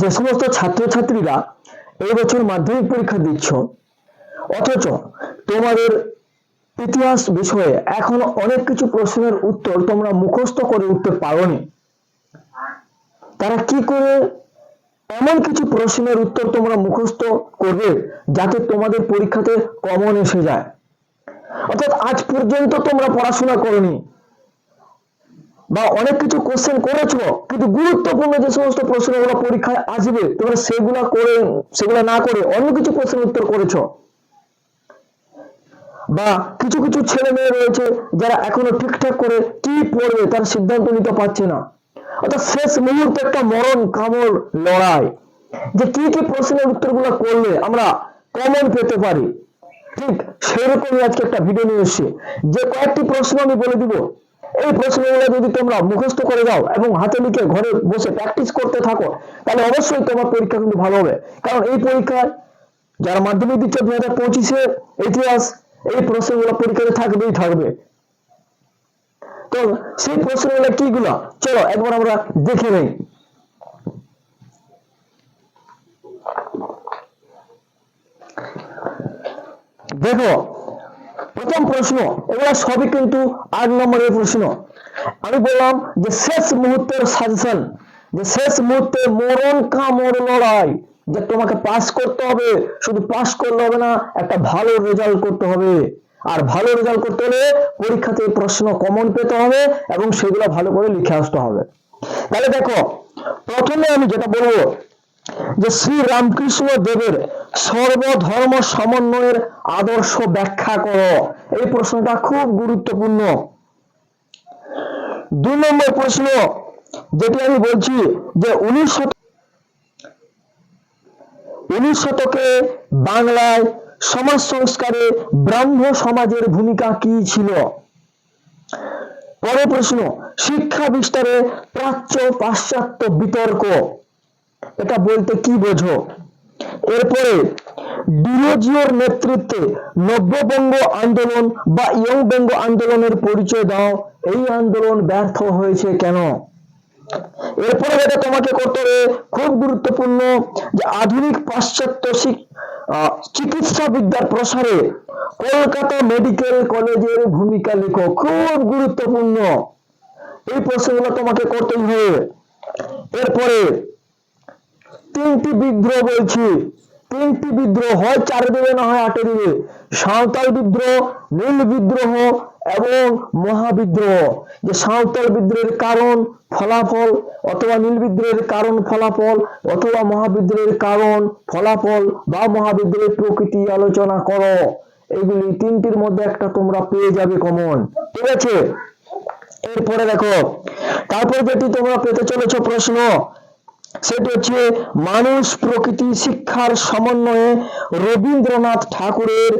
যে সমস্ত ছাত্রছাত্রীরা এই বছর মাধ্যমিক পরীক্ষা দিচ্ছ, অথচ তোমাদের ইতিহাস বিষয়ে এখনও অনেক কিছু প্রশ্নের উত্তর তোমরা মুখস্থ করে উঠতে পারোনি। তারা কি করে এমন কিছু প্রশ্নের উত্তর তোমরা মুখস্থ করবে যাতে তোমাদের পরীক্ষাতে কমন এসে যায়? অর্থাৎ আজ পর্যন্ত তোমরা পড়াশোনা করনি বা অনেক কিছু কোশ্চেন করেছ, কিন্তু গুরুত্বপূর্ণ যে সমস্ত প্রশ্নগুলো পরীক্ষায় আসবে, তোমরা সেগুলা করে, সেগুলো না করে অন্য কিছু প্রশ্নের উত্তর করেছ। বা কিছু কিছু ছেলে মেয়ে রয়েছে যারা এখনও ঠিকঠাক করে কি পড়বে তার সিদ্ধান্ত নিতে পারছে না। অর্থাৎ শেষ মুহূর্তে একটা মরণ কামড় লড়াই। যে কি কি প্রশ্নের উত্তরগুলো করলে আমরা কমন পেতে পারি? ঠিক সেরকমই আজকে একটা ভিডিও নিয়ে এসেছি। যে কয়েকটি প্রশ্ন আমি বলে দিব। এই প্রশ্নগুলো যদি তোমরা মুখস্থ করে দাও এবং হাতে লিখে ঘরে বসে প্র্যাকটিস করতে থাকো, তাহলে অবশ্যই তোমার পরীক্ষা কিন্তু ভালো হবে। কারণ এই পরীক্ষায় যারা মাধ্যমিক দিচ্ছে দু হাজার পঁচিশে ইতিহাস, এই প্রশ্নগুলো পরীক্ষাতে থাকবেই থাকবে। তো সেই প্রশ্নগুলো কিগুলো? চলো, একবার আমরা দেখে নেই। দেখো প্রথম প্রশ্ন, এগুলো সবই কিন্তু আট নম্বরের প্রশ্ন। আমি বললাম যে শেষ মুহূর্তের সাজেশন যে শেষ মুহূর্তে মরণ কামড় লড়াই, যে তোমাকে পাস করতে হবে, শুধু পাস করলে হবে না, একটা ভালো রেজাল্ট করতে হবে। আর ভালো রেজাল্ট করতে হলে পরীক্ষাতে প্রশ্ন কমন পেতে হবে এবং সেগুলো ভালো করে লিখে আসতে হবে। তাহলে দেখো, প্রথমে আমি যেটা বলব, যে শ্রী রামকৃষ্ণ দেবের সর্বধর্ম সমন্বয়ের আদর্শ ব্যাখ্যা করো। এই প্রশ্নটা খুব গুরুত্বপূর্ণ। দুই নম্বর প্রশ্ন, যেটি আমি বলছি যে উনিশ উনিশ শতকে বাংলায় সমাজ সংস্কারে ব্রাহ্ম সমাজের ভূমিকা কি ছিল? পরের প্রশ্ন, শিক্ষা বিস্তারে প্রাচ্য পাশ্চাত্য বিতর্ক, এটা বলতে কি বোঝো? এরপরে ডিরোজিওর নেতৃত্বে নব্যবঙ্গ আন্দোলন বা ইয়ং বঙ্গ আন্দোলনের পরিচয় দাও। এই আন্দোলন ব্যর্থ হয়েছে কেন? এরপরে যেটা তোমাকে করতে হবে, খুব গুরুত্বপূর্ণ যে আধুনিক পাশ্চাত্য চিকিৎসা বিদ্যার প্রসারে কলকাতা মেডিকেল কলেজের ভূমিকা লেখো, খুব গুরুত্বপূর্ণ। এই প্রশ্নগুলো তোমাকে করতেই হবে। এরপরে তিনটি বিদ্রোহ বলছি। তিনটি বিদ্রোহ হয় চারে দেবে না হয় আটে দেবে সাঁওতাল বিদ্রোহ, নীল বিদ্রোহ এবং মহাবিদ্রোহ যে সাঁওতাল বিদ্রোহের কারণ, ফলাফল অথবা নীল বিদ্রোহের কারণ, ফলাফল অথবা মহাবিদ্রোহের কারণ, ফলাফল বা মহাবিদ্রোহের প্রকৃতি আলোচনা করো। এগুলি তিনটির মধ্যে একটা তোমরা পেয়ে যাবে কমন ঠিক আছে? এরপরে দেখো, তারপরে যেটি তোমরা পেতে চলেছ প্রশ্ন সেটি হচ্ছে মানুষ প্রকৃতি শিক্ষার সমন্বয়ে রবীন্দ্রনাথ ঠাকুরের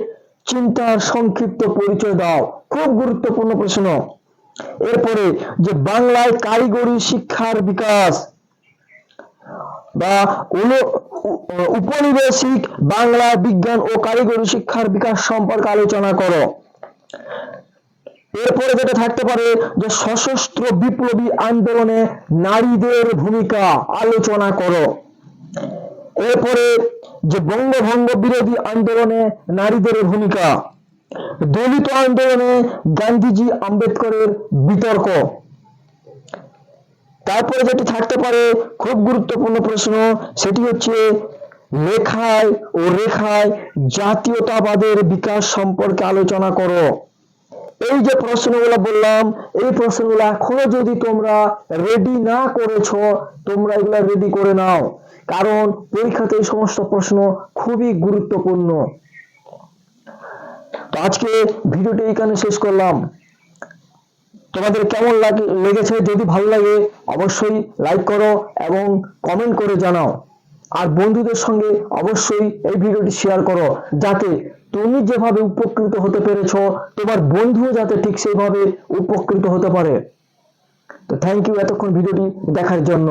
চিন্তার সংক্ষিপ্ত পরিচয় দাও। খুব গুরুত্বপূর্ণ প্রশ্ন। এরপরে যে বাংলায় কারিগরি শিক্ষার বিকাশ বা উপনিবেশিক বাংলা বিজ্ঞান ও কারিগরি শিক্ষার বিকাশ সম্পর্কে আলোচনা করো। এরপরে যেটা থাকতে পারে যে সশস্ত্র বিপ্লবী আন্দোলনে নারীদের ভূমিকা আলোচনা করো। এরপরে যে বঙ্গভঙ্গ বিরোধী আন্দোলনে নারীদের ভূমিকা, দলিত আন্দোলনে গান্ধীজি আম্বেদকরের বিতর্ক। তারপরে যেটি থাকতে পারে খুব গুরুত্বপূর্ণ প্রশ্ন, সেটি হচ্ছে লেখায় ও রেখায় জাতীয়তাবাদের বিকাশ সম্পর্কে আলোচনা করো। এই যে প্রশ্নগুলো বললাম, এই প্রশ্নগুলো এখনও যদি তোমরা রেডি না করেছ, তোমরা এগুলো রেডি করে নাও। কারণ পরীক্ষাতে এই সমস্ত প্রশ্ন খুবই গুরুত্বপূর্ণ। তো আজকে ভিডিওটি এখানে শেষ করলাম। তোমাদের কেমন লাগে, লেগেছে? যদি ভালো লাগে, অবশ্যই লাইক করো এবং কমেন্ট করে জানাও। আর বন্ধুদের সঙ্গে অবশ্যই এই ভিডিওটি শেয়ার করো, যাতে তুমি যেভাবে উপকৃত হতে পেরেছ, তোমার বন্ধুও যাতে ঠিক সেইভাবে উপকৃত হতে পারে। তো থ্যাংক ইউ এতক্ষণ ভিডিওটি দেখার জন্য।